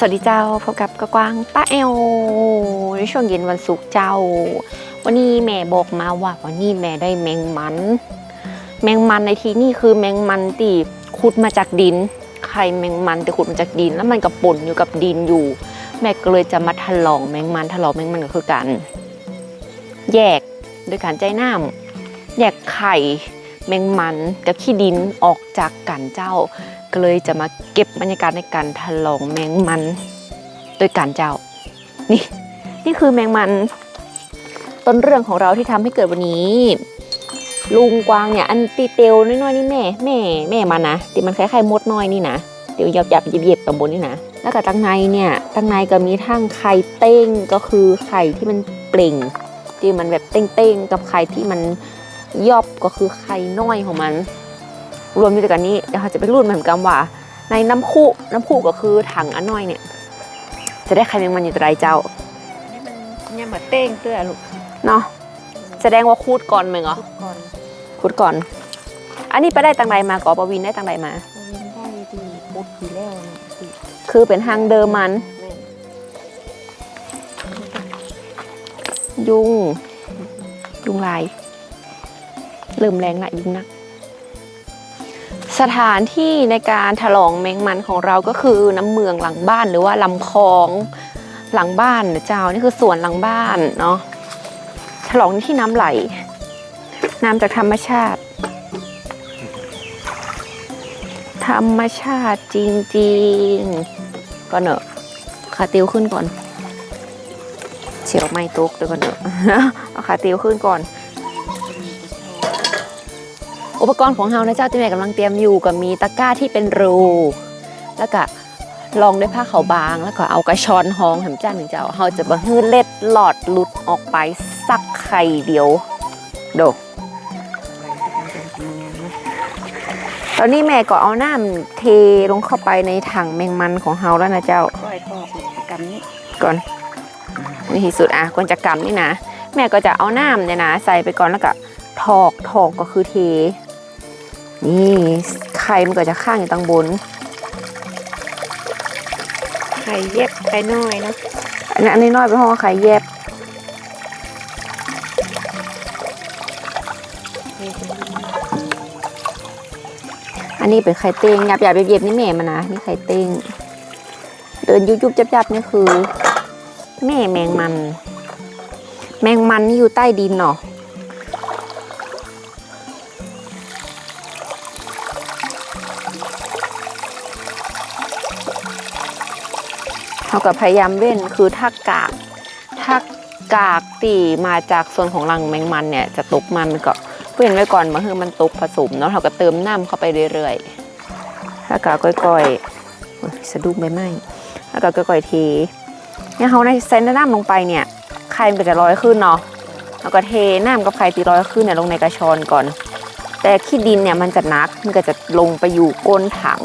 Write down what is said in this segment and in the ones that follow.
สวัสดีเจ้าพบกับกระกวางป้าเอลในช่วงเย็นวันศุกร์เจ้า วันนี้แม่บอกมาว่าวันนี้แม่ได้แมงมัน แมงมันในที่นี่คือแมงมันที่ขุดมาจากดินไข่แมงมันที่ขุดมาจากดิน แล้วมันก็ป่นอยู่กับดินอยู่ แม่ก็เลยจะมาถลองแมงมันถลองแมงมันก็คือการแยกโดยการใจน้ำแยกไข่แมงมันกับขี้ดินออกจากกันเจ้า ก็เลยจะมาเก็บบรรยากาศในการถลองแมงมันโดยการเจ้า นี่ นี่คือแมงมัน ต้นเรื่องของเราที่ทำให้เกิดวันนี้ ลุงกวางเนี่ยอันตีเตียวน้อยๆนี่แม่แม่แม่มันนะที่มันคล้ายๆมดน้อยนี่นะเดี๋ยวหยับหยับเย็บๆตำบนนี่นะแล้วก็ตั้งในเนี่ยตั้งในก็มีทั้งไข่เต้งก็คือไข่ที่มันเปล่ง ที่มันแบบเต้งๆกับไข่ที่มันยอบก็คือไข่น้อยของมัน รวมอยู่ด้วยกันนี้เดี๋ยวเราจะไปรุ่นเหมือนกันว่า ในน้ำคู่น้ำคู่ก็คือถังอันน้อยเนี่ย จะได้ไข่แมงมันอยู่ตัวใดเจ้านี่มันเนี่ยเหมือนเต้งเตื้อลูกเนาะแสดงว่าคูดก่อนไหมเหรอทุกคนคูดก่อน อันนี้ไปได้ตังใดมาก่อปวินได้ตังใดมาวินได้ดีพุดดีแล้วนะสิคือเป็นทางเดิมมันแม่ยุง ยุงลาย เริ่มแรงละยุงนัก สถานที่ในการถลองแมงมันของเราก็คือน้ำเมืองหลังบ้านหรือว่าลำคลองหลังบ้านนะเจ้านี่คือสวนหลังบ้านเนาะฉลองที่น้ำไหล น้ำจากธรรมชาติ ธรรมชาติจริงๆ ก็เนอะขาติวขึ้นก่อนเฉียวไม่ตุกเดี๋ยวก่อนเนอะเอาขาติวขึ้นก่อน อุปกรณ์ของเฮานะเจ้าที่แม่กำลังเตรียมอยู่ก็มีตะกร้าที่เป็นรูแล้วก็ลองด้วยผ้าขาวบางแล้วก็เอากระชอนหองแหมจ้าหนึ่งเจ้าเฮาจะบ่ฮื้อเล็ดหลอดหลุดออกไปสักไข่เดียวโดตอนนี้แม่ก็เอาน้ำเทลงเข้าไปในถังแมงมันของเฮาแล้วนะเจ้าก้อยทอดกันนี้ก่อนนี่ที่สุดอะก่อนจะกำนี่นะ แม่ก็จะเอาน้ำเนี่ยนะ ใส่ไปก่อนแล้วก็ถอกถอกก็คือเท นี่ไข่มันก็จะข้างอยู่ตังบน ไข่เย็บไข่น้อยเนาะอันนี้อันนี้น้อยไปห้องไข่แยบเทไปเลยอันนี้เป็นไข่เต้งหยาบหยาบเย็บๆนี่แม่มันนะนี่ไข่เต้งเดินยุบยุบจับจับๆนี่คือ แม่แมงมัน แมงมันนี่อยู่ใต้ดินเนาะ เขากับพยายามเว้นคือถ้ากากถ้ากากตีมาจากส่วนของรังแมงมันเนี่ยจะตกมันก็เว้นไว้ก่อนมาคือมันตกผสมเนาะเขาก็เติมน้ำเข้าไปเรื่อยๆแล้วก็ก้อยๆสะดุ้งใบไหม้แล้วก็ก้อยๆเทเนี่ยเขาในใส่น้ำลงไปเนี่ยไข่มันจะลอยขึ้นเนาะแล้วก็เทน้ำกับไข่ตีลอยขึ้นเนี่ยลงในกระชอนก่อน แต่ขี้ดินเนี่ยมันจะนักมันก็จะลงไปอยู่ก้นถัง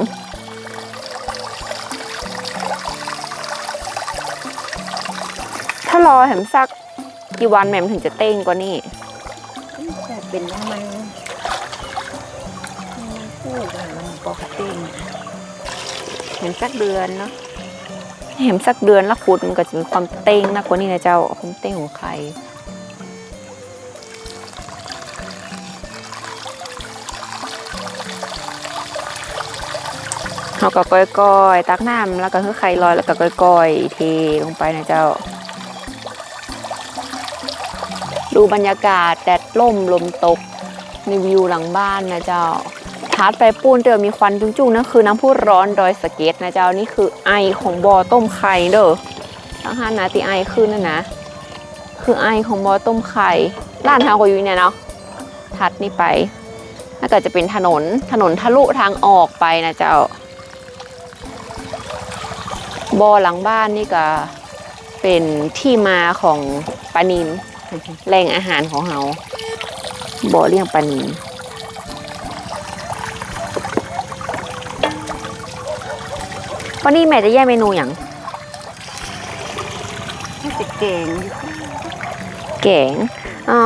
รอแหมสักกี่วันแหมมถึงจะเต้งกว่านี่แต่เป็นน้ำมันมันพูดอะมันปกติเห็นสักเดือนเนาะเห็นสักเดือนแล้วขุดมันก็จะมีความเต้งนะกว่านี้นะเจ้าความเต้งของใครเขาก็ก้อยๆ ตักน้ำแล้วก็คือไข่ลอยแล้วก็ก้อยๆเทลงไปนะเจ้า ดูบรรยากาศแดดล่มลมตกมีวิวหลังบ้านนะเจ้าทาร์ตไฟปูนเดี๋ยวมีควันจุ้งๆนั่นคือน้ำพุร้อนดอยสเก็ตนะเจ้านี่คือไอของบ่อต้มไข่เด้อทั้งห้านาทีไอขึ้นนั่นนะ คือไอของบ่อต้มไข่ร้านทางกอยู่เนี่ยเนาะทัดนี่ไปแล้วก็จะเป็นถนนถนนทะลุทางออกไปนะเจ้าบ่อหลังบ้านนี่ก็เป็นที่มาของปลานิน แหล่งอาหารของเราบ่อเลี้ยงปลานินวันนี้แม่จะแยกเมนูอย่างถ้าจะเก่งแกงอ๋อ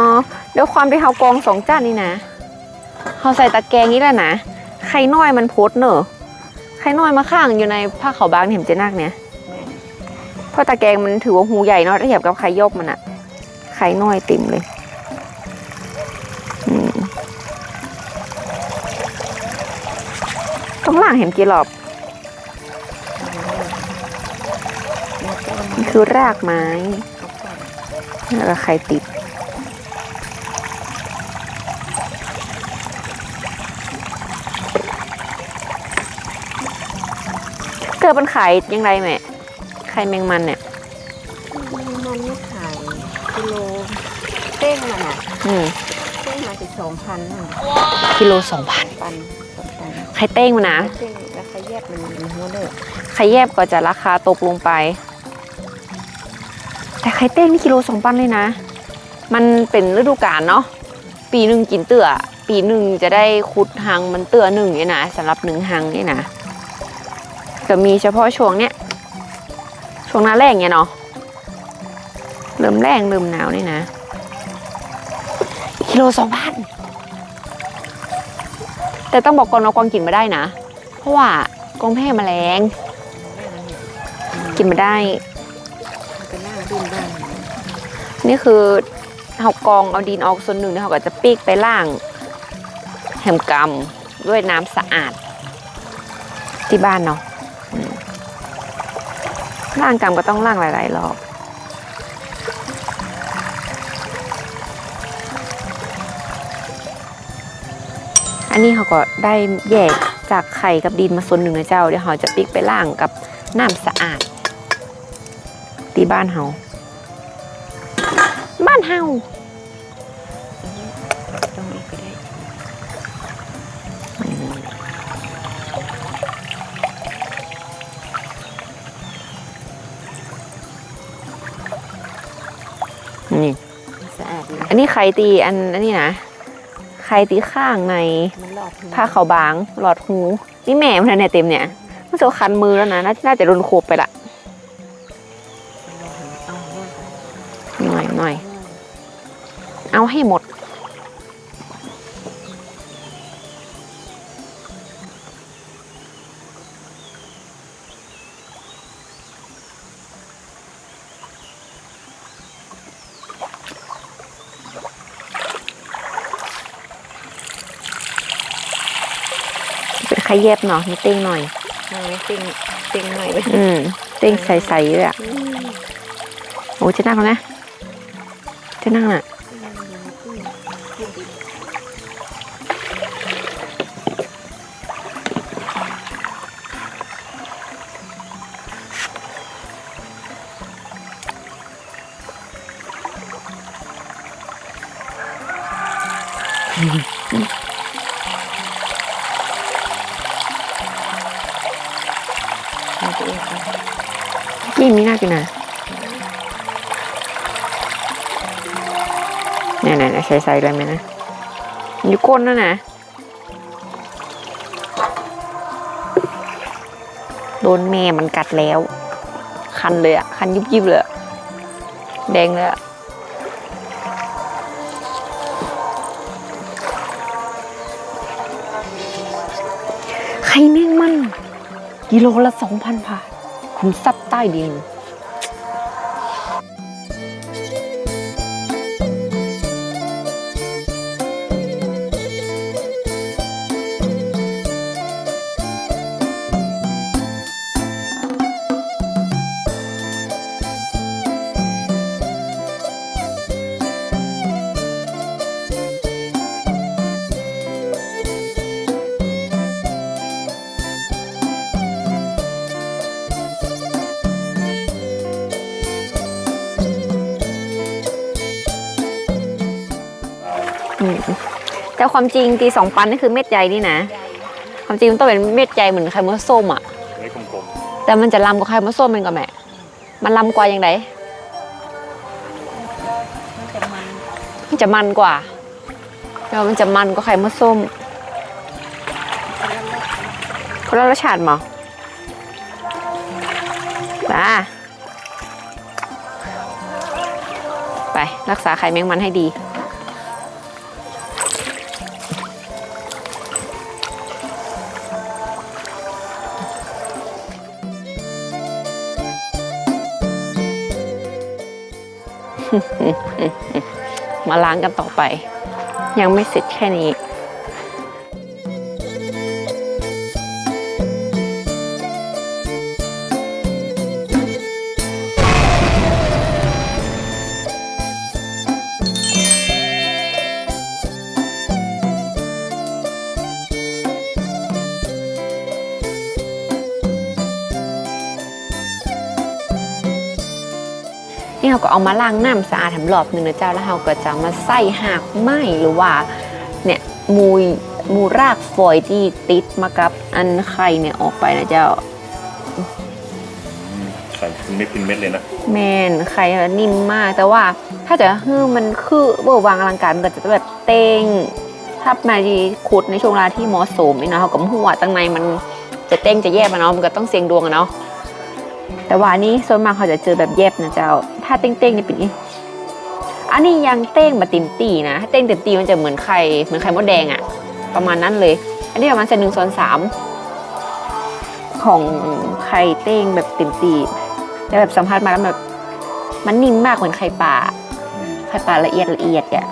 เดี๋ยวความที่เขากองสองจานนี่นะเขาใส่ตะแกรงนี้แหละนะไข่น้อยมันพดเนอะไข่ข่น้อยมาข้างอยู่ในผ้าขาวบางนี่เห็นเจนักเนี่ยแม่นเพราะตะแกรงมันถือว่าหูใหญ่เนาะถ้าเทียบกับไข่ยกมันอะ ไข่น้อยติ่มเลยต้องล่างเห็นกี่รอบแล้วก็มันคือรากไม้ แล้วก็ไข่ติดเกิดเป็นไข่ยังไงแม่ไข่แมงมันเนี่ยมันไม่ขาย กิโลเต้งมันอะอืมเต้งมาถึงสองพันน่ะกิโลสองพันปันสองพันไข่เต้งมันนะเต้งราคาแยกมันมันหัวเลยไข่แยบก็จะราคาตกลงไป แต่ไข่เต้งนี่กิโลสองพันเลยนะ มันเป็นฤดูกาลเนาะปีหนึ่งกินเตื่อ ปีหนึ่งจะได้คุดหังมันเตื่อหนึ่งเนี่ยนะสำหรับหนึ่งหังเนี่ยนะก็มีเฉพาะช่วงเนี้ยช่วงหน้าแรงเนี่ยเนาะ เริ่มแรงเริ่มหนาวนี่นะกิโลสองพันแต่ต้องบอกก่อนว่ากวางกินม่ได้นะ เพราะว่ากวางแพ้แมลง กินม่ได้น,นี่คือเขากรองเอาดินออกส่วนหนึ่งแล้วเขาก็จะปีกไปล่าง แหมกำด้วยน้ำสะอาด ที่บ้านเนาะล่างกำก็ต้องล่างหลายๆรอบ อันนี้เขาก็ได้แยกจากไข่กับดินมาส่วนหนึ่งนะเจ้า เดี๋ยวเขาจะปีกไปล่างกับน้ำสะอาดที่บ้านเขาบ้านเฮาต้องอีกก็ได้นี่สะอาดนะอันนี้ไข่ตีอันอันนี้นะ ไข่ตีข้างในมันหลอดหูผ้าขาวบาง หลอดหู นี่แม่มันนะเนี่ยเต็มเนี่ยมันจะคันมือแล้วนะน่าน่าจะโดนโคบไปละเอาว่าหน่อยหน่อยเอาให้หมด แยบเนาะมีเต้งหน่อยเอาเต้งเต้งหน่อยเลยอืมเต้งใสๆเลยอะอืมโอ้เจะนั่งแล้วนะเจะนั่งน่ะเอาตัวเองก่อน นี่มีน่ากินนะเนี่ยเนี่ยใส่ใส่อะไรไหมนะอยู่ก้นนั่นนะโดนแม่มันกัดแล้ว คันเลยอะคันยิบยิบๆเลยอะแดงเลยอะไข่แมงมัน กิโลละสองพันบาท คุมทรัพย์ใต้ดิน แต่ความจริงตีสองปันนี่คือเม็ดใหญ่นี่นะ ความจริงมันต้องเป็นเม็ดใหญ่เหมือนไข่มดส้มอะเล็กกลมแต่มันจะลำกว่าไข่มดส้มเป็นก็แม่มันลำกว่าอย่างไรมันจะมันมันจะมันกว่าแล้วมันจะมันกว่าไข่มดส้มคนละรสชาติมั้งมาไปรักษาไข่แมงมันให้ดี มาล้างกันต่อไป ยังไม่เสร็จแค่นี้ นี่เราก็เอามาล้างน้ำสะอาดทำรอบหนึ่งนะเจ้าแล้วเราก็จะมาใส่หากไหมหรือว่าเนี่ยมูยมูรากฝอยที่ติดมากับอันไข่เนี่ยออกไปนะเจ้าไข่เป็นเม็ดเป็นเม็ดเลยนะแมนไข่มันนิ่มมากแต่ว่าถ้าจะให้มันคือเบอร์วางอลังการมันก็จะแบบเต้งถ้ามาดีขุดในช่วงเวลาที่เหมาะสมนี่เนาะเขาก็หัวตั้งในมันจะเต้งจะแยบมาเนาะมันก็ต้องเสียงดวงอะเนาะแต่ว่าอันนี้ส่วนมากเขาจะเจอแบบแยบนะเจ้า ถ้าเต้งเต้งๆนี่เป็นอีอันนี้ยังเต้งมาติมตีนะถ้าเต้งต็มตีมันจะเหมือนไข่เหมือนไข่มดแดงอะประมาณนั้นเลย อันนี้ประมาณเซนหนึ่งส่วนสามของไข่เต้งแบบต็มตีแต่แบบสัมผัสมาแล้วแบบมันนิ่มมากเหมือนไข่ปลาไข่ปลาละเอียดละเอียดอะ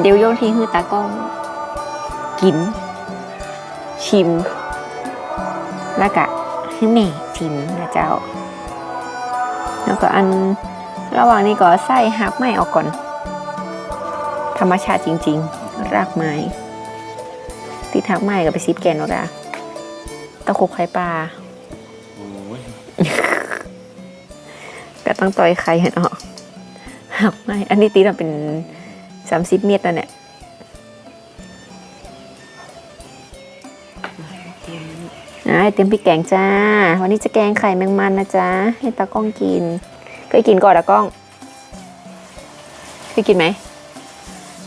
เดี๋ยวโยนทิ้งคือตากล้อง กิน ชิม แล้วก็ให้แม่ชิมนะเจ้า แล้วก็อันระหว่างนี้ก็ใส่ฮับไม้ออกก่อน ธรรมชาติจริง ๆ รากไม้ติดฮับไม้ก็ไปซิปแกนแล้วกะตะคุบไข่ปลาโอ้ยก็ต้องต่อยไข่ให้ออกหักไม่อันนี้ตีเราเป็นสามสิบเมตรแล้วเนี่ย เตรียมพริกแกงจ้า วันนี้จะแกงไข่แมงมันนะจ๊ะ ให้ตากล้องกิน เคยกินก่อนตากล้อง เคยกินไหม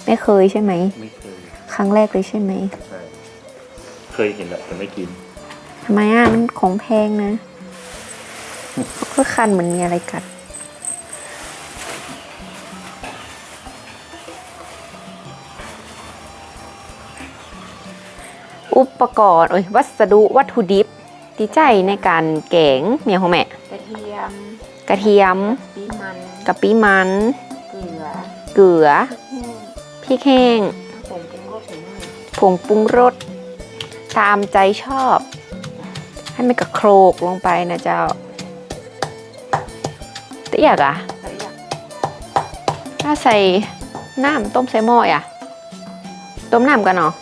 ไม่เคยใช่ไหม ไม่เคย ครั้งแรกเลยใช่ไหม ใช่ เคยเห็นแหละแต่ไม่กิน ทำไมอะ มันของแพงนะ ก็คันเหมือนมีอะไรกัด อุปกรณ์โอ้ยวัสดุวัตถุดิบที่ใจในการแกงเมียของแม่ กระเทียมกระเทียมปีมันกะปิมันเกลือเกลือพริกแห้งพริกแห้งผงปรุงรสถึงหน่อยผงปรุงรสตามใจชอบ ให้มันกระโครกลงไปนะเจ้าเตี้ยกอะละเอียดถ้าใส่น้ำต้มใส่หม้ออะต้มน้ำกันเนาะ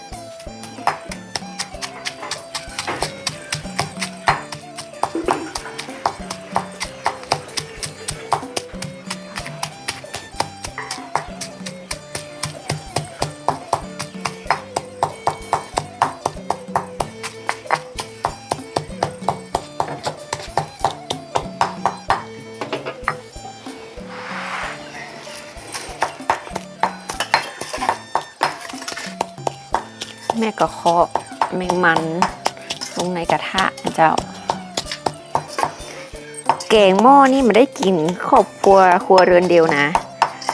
งหม้อนี่มันได้กินครอบครัวครัวเรือนเดียวนะ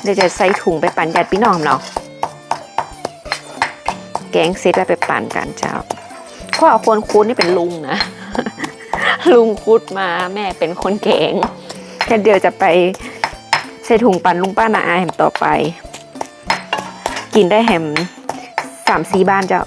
เดี๋ยวจะใส่ถุงไปปั่นญาติพี่น้องเราแกงเสร็จแล้วไปปั่นกันเจ้าเพราะเอคนคุดนี่เป็นลุงนะ ลุงคุดมาแม่เป็นคนแกงแค่เดี๋ยวจะไปใส่ถุงปั่นลุงป้านาอาแหมต่อไป กินได้แหมสามสีบ้านเจ้า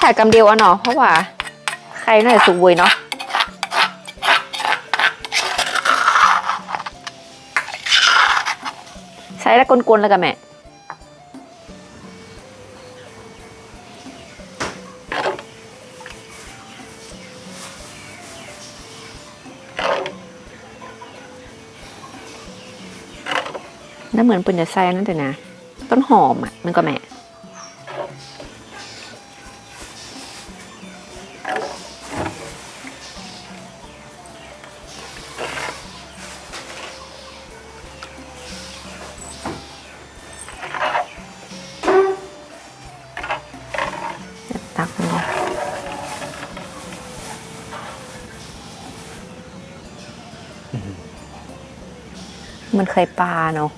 ถ่ายกำเดียวอะเนาะเพราะว่าใครน่าจะสุกบุยเนาะใช้แล้วกลนๆแล้วกันแม่น่าเหมือนปืนจะใส่นั่นแต่นะ ต้นหอมอะมันก็แม่ตักเลยมันเคยปลาเนาะ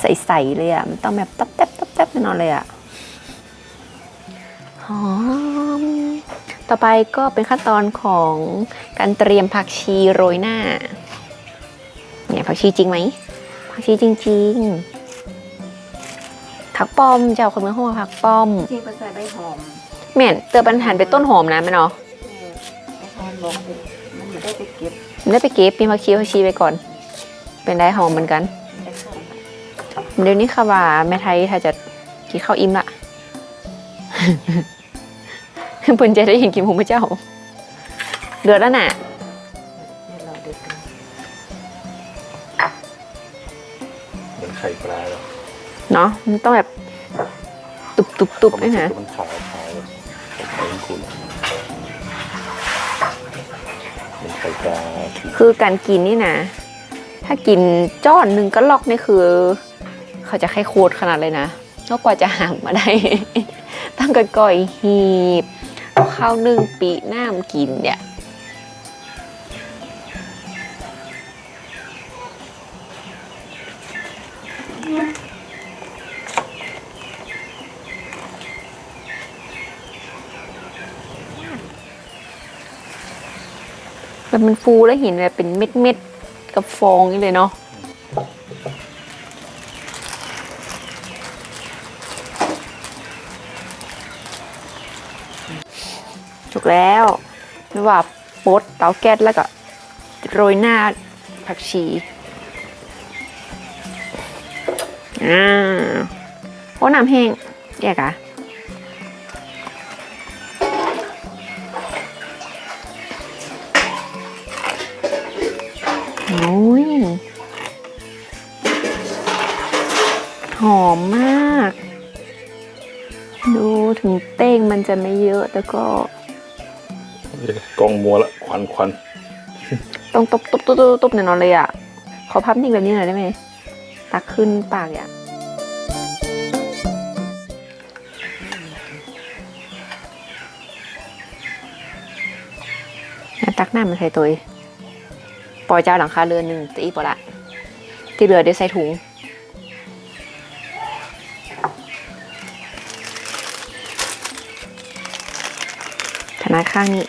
ใสๆเลยอะ มันต้องแบบตับแตบตับแตบแน่นอนเลยอะหอม ต่อไปก็เป็นขั้นตอนของการเตรียมผักชีโรยหน้า เนี่ยผักชีจริงไหม ผักชีจริง ๆ ผักป้อมเจ้าคนเมืองห้องผักป้อมจริงภาษาใบหอมแม่นเตือปันหันเป็นต้นหอมนะแม่เนาะแม่ไอ้ทอนบอกเลยมันไม่ได้ไปเก็บไม่ได้ไปเก็บปีผักชีผักชีไปก่อน เป็นได้หอมเหมือนกันไอ้ข้าว เดี๋ยวนี้ค่ะว่าแม่ไทยถ้าจะกินข้าวอิ่มละเพิ่นจะได้เห็นกินหมูพระเจ้า เดือดแล้วน่ะเนี่ยเราเด็กกันเหมือนไข่ปลาเลยเนาะมันต้องแบบตุบตุบตุบด้วยนะมันขาวขาวเลยไข่ขุ่นเหมือนไข่ปลาคือการกินนี่นะ ถ้ากินจ้อนหนึ่งก็ลอกนี่คือ เขาจะไข้โคตรขนาดเลยนะแล้วกว่าจะห่างมาได้ ตั้งก่อยหีบข้าวนึ่งปีน้ำกินเนี่ยแบบมันฟูแล้วเห็นแบบเป็นเม็ดๆกับฟองนี่เลยเนาะ ถูกแล้วไม่ว่าโป๊ดเตาแก๊สแล้วก็โรยหน้าผักชีอ่าโอ้น้ำแห้งแยกอะโอ้ยหอมมาก ดูถึงเต้งมันจะไม่เยอะแต่ก็ องมัวละควันควันต้องตบตบตบตบตบแน่นอนเลยอะ ขอพับนิ่งแบบนี้หน่อยได้ไหมตักขึ้นปากอะงั้นตักหน้ามันใส่ตัวปล่อยเจ้าหลังคาเรือนหนึ่งตีปละ ที่เหลือเดี๋ยวใส่ถุงถนัดข้างนี้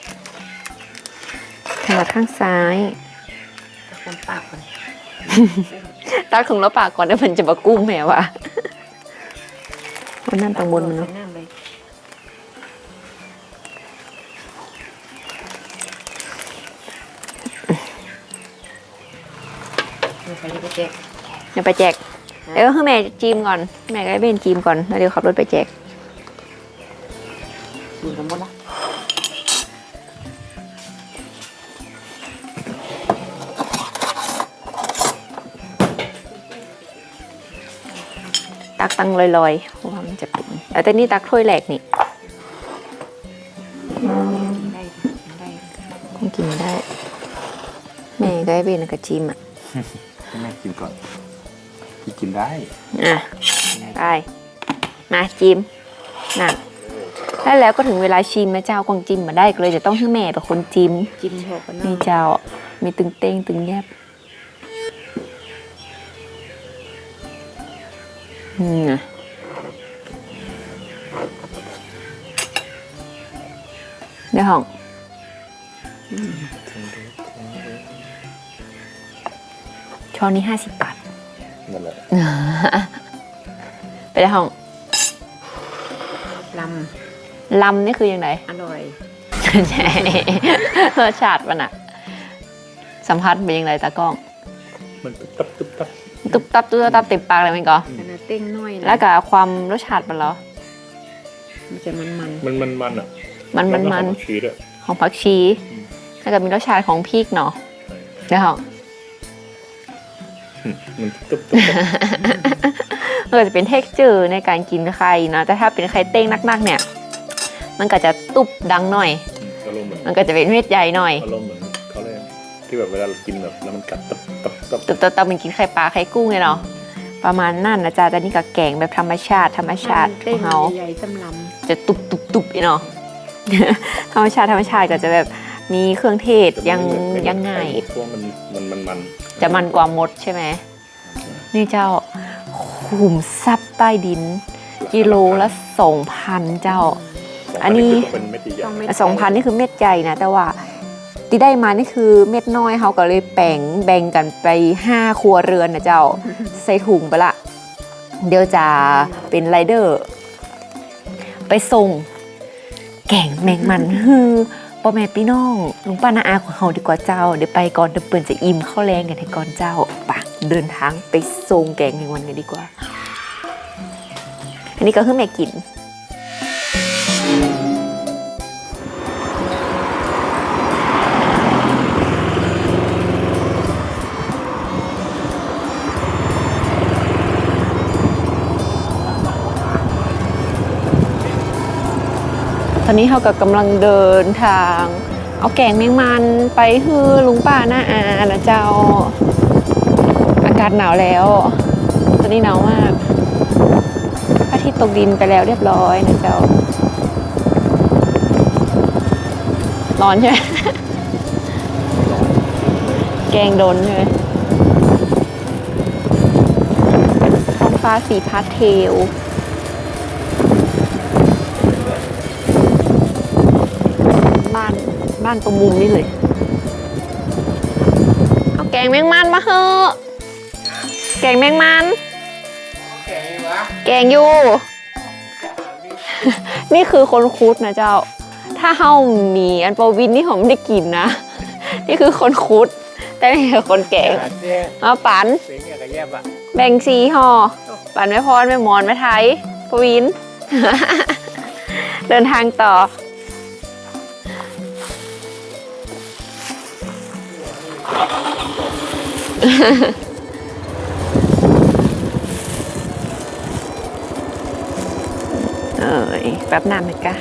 ถนัดข้างซ้ายคนปากคนตักถุงแล้วปากก่อนเดี๋ยวมันจะมากุ้มแหมวะวันนั้นตังบนมันเนาะน้ำเลยเอาไปเลยไปแจกเดี๋ยวไปแจกเอ้ยคือแม่จีมก่อน แม่ก็ให้เบนจีมก่อนแล้วเดี๋ยวขับรถไปแจกดูกันหมดละ ตักตังลอยๆเพราะว่ามันจะปุ่นแต่นี่ตักถ้วยแหลกนี่ได้ได้คงกินได้แม่ก็ให้เบนกับจีมอะให้แม่กินก่อนพี่กินได้อะไปมาจิมน่ะแล้วแล้วก็ถึงเวลาชิมนะเจ้ากองจิมมาได้ก็เลยจะต้องให้แม่เป็นคนจิมจิ้มชอบกันนี่เนาะเจ้ามีตึงเต้งตึงแยบ อืมน่ะเดี๋ยวห้องช้อนนี้ห้าสิบบาทนั่นแหละไปได้ห้องลลำนี่คือยังไงำอร่อยใช่รสชาติมันอะสัมผัสเป็นยังไงตากล้อง มันตุ๊บตับตุ๊บตับตุ๊บตับตุ๊บตับเต็มปากเลยมันก็ ขนาดเต้งน้อยนะแล้วกับความรสชาติมันเหรอมันจะมันมันมันมันมันอะมันมันแล้วก็มันหอชีสอะของผักชีอืมแล้วก็มีรสชาติของพริกเนาะเดี๋ยวห้องมันตุ๊บตุ๊บมันก็จะเป็นเท็กเจอร์ในการกินไข่เนาะแต่ถ้าเป็นไข่เต้งนักๆ เนี่ย มันก็จะตุบดังหน่อยอารมณ์เหมือนมันก็จะเป็นเม็ดใหญ่หน่อยอารมณ์เหมือนเขาเรียกที่แบบเวลาเรากินแบบแล้วมันกัดตับตับตับตุบๆๆมันกินไข่ปลาไข่กุ้งเลยเนาะ ประมาณนั่นนะจ๊ะแต่นี่ก็แกงแบบธรรมชาติ ธรรมชาติขเต้อนงเขาใหญ่ๆสำลจะตุบตุบตุบอีเนาะธรรมชาติธรรมชาติก็จะแบบมีเครื่องเทศยังยังไงพวกมันมันมันมันจะมันกว่ามดใช่ไหมนี่เจ้าขุมทรัพย์ใต้ดิน กิโลละสองพันเจ้า อันนี้เป็นเม็ดใหญ่ต้องไม่สองพันนี่คือเม็ดใหญ่นะแต่ว่า ที่ได้มานี่คือเม็ดน้อยเขาก็เลยแบ่งแบ่งกันไปห้าครัวเรือนนะเจ้า ใส่ถุงไปละ เดี๋ยวจะเป็นไรเดอร์ ไปส่ง แก่งแมงมันฮือพ่อแม่พี่น้องลุงป้านาอาของเขาดีกว่าเจ้า เดี๋ยวไปก่อนเดี๋ยวเปิ่นจะอิ่มข้าวแรงกันให้ก่อนเจ้าปะเดินทางไปส่งแกงแมงวันกันดีกว่า อันนี้ก็คือแม่กิน อนนี้เขาก็กำลังเดินทาง เอาแกงแมงมันไปฮือลุงป้าหน้าอานะเจ้า อากาศหนาวแล้ว ตอนนี้หนาวมากพระอาทิตย์ตกดินไปแล้วเรียบร้อยนะเจ้า ร้อนใช่ไหมแกงโดนใช่ไหมท้องฟ้าสีพาสเทล บ้านตรงมุมนี่เลย เอาแกงแมงมันมาเถอะแกงแมงมัน แกงอยู่ นี่คือคนคุดนะเจ้า ถ้าเฮามีอันปอวินนี่ผมไม่ได้กินนะ นี่คือคนคุดแต่ไม่ใช่คนแกงมาปันเสียงอย่างกระแยบอะแบ่งสีห่อ ปันไม่พรไม่หมอนไม่ไทยปวิน เดินทางต่อ เอ้ยแป๊บนานไหมกะ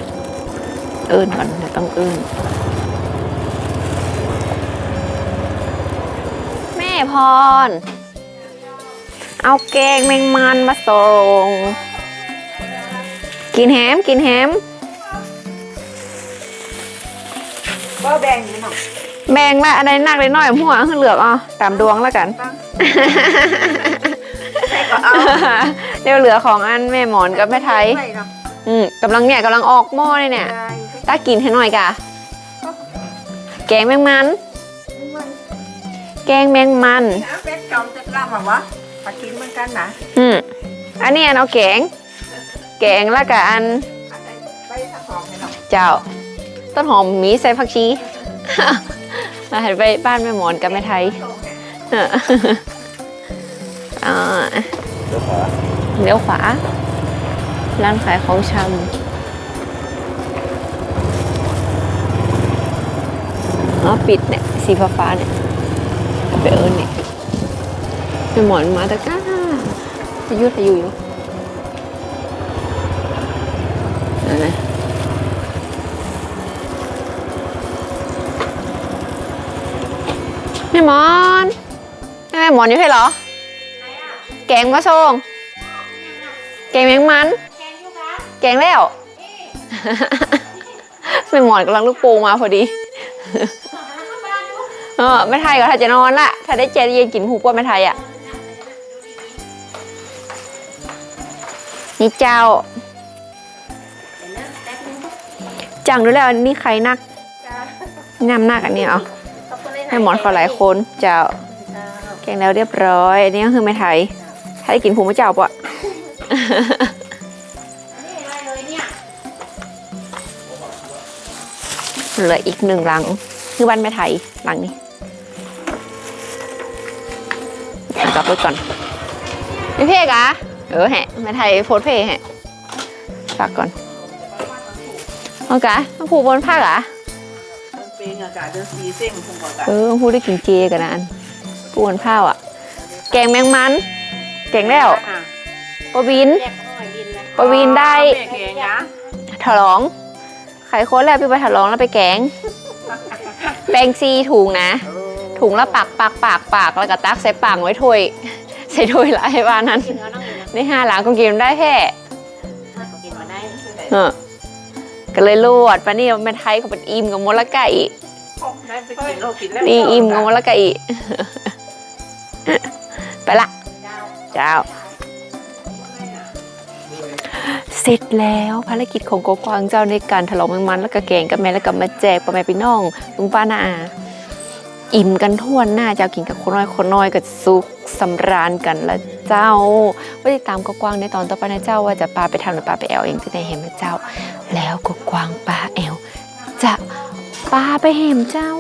เอินก่อนเดี๋ยวต้องเอินแม่พร เอาแกงแมงมันมาส่ง กินแฮม กินแฮม ก็แบ่งอยู่หน่อย แบ่งละอะไรหนักเลยน้อยหัวขึ้นเหลือกอะตามดวงแล้วกันใช่ก็เอาเดี๋ยวเหลือของอันแม่หมอนกับแม่ไทยม่เนาะอืมกำลังเนี่ยกำลังออกหม้อเลยเนี่ยได้ตากินให้หน่อยกะ แกงแมงมัน มันแกงแมงมันน้ำเป็ดจอมจะกล้าแบบวะมากินเหมือนกันนะอืมอันนี้อันเอาแกง แกงแล้วกับอันเอาใส่ใบตะหอมให้หน่อยเจ้า ต้นหอมหมีใส่ผักชี เราหันไปบ้านแม่หมอนกับแม่ไทยเดี๋ยวขวาเลี้ยวขวา ร้านขายของชำอ๋อปิดเนี่ย สีฟ้าๆเนี่ยไปเอิญเนี่ยแม่หมอนมาตะก้าจะยุดจะอยู่อยู่นั่นนะแม่หมอนแม่หมอนอยู่ให้เหรอแกงมาส่งแกงแมงมันแกงแล้วแม่หมอนกำลังลูกโป่งมาพอดีเออแม่ไทยก็ถ้าจะนอนละถ้าได้เจเย็นกินหูกว่าแม่ไทยอะนี่เจ้า จังดูแล้วนี่ใครนักน้ำหนักอันนี้เหรอ แม่หมอนขอหลายคนเจ้าแกงแล้วเรียบร้อย อันนี้ก็คือแม่ไทยถ้าได้กินผูมะเจ้าปะเหลืออีกหนึ่งหลัง คือบ้านแม่ไทยหลังนี้กลับไปก่อนพี่เพกอะเออแฮะแม่ไทยโพสเพจแฮะฝากก่อนเอากะมาผูกบนผ้าเหรอ เป็นอากาศเดือนสีเส้นคงบอกเออพูดได้กินเจกันนะอันผูกบนผ้าอะ แกงแมงมัน แกงแล้วปะวินแยกหน่อยบินนะปะวินได้เบรกเองนะถลอง ไข่โค้ดแล้วพี่ไปถลองแล้วไปแกง แปงซีถุงนะ ถุงละปากปากปากปากแล้วก็ตักใส่ปังไว้ถ้วยใส่ถ้วยละไอ้บ้านนั้นกินแล้วน้องอยู่นะในห้าหลังก็กินได้แค่ถ้าก็กินมาได้เออ ก็เลยลวดปะนี่แม่ไทยเขาเป็นอิ่มกับมลกะอีกได้ไปกินโลกินแล้วดีอิ่มกับมลกะอีกไปละเจ้า เสร็จแล้วภารกิจของโกกวางเจ้าในการถลองแมงมันแล้วก็แกงกับแม่แล้วก็มาแจกพ่อแม่พี่น้องลุงป้านาอา อิ่มกันทั่วหน้าเจ้ากินกับคนน้อยคนน้อยก็สุขสำราญกันละเจ้าว่าติดตามกกวางในตอนต่อไปนะเจ้าว่าจะปลาไปทำหรือปลาไปแอลเองที่ไหนเห็นนะเจ้า แล้วกกวางปลาแอลจะปลาไปเห็นเจ้า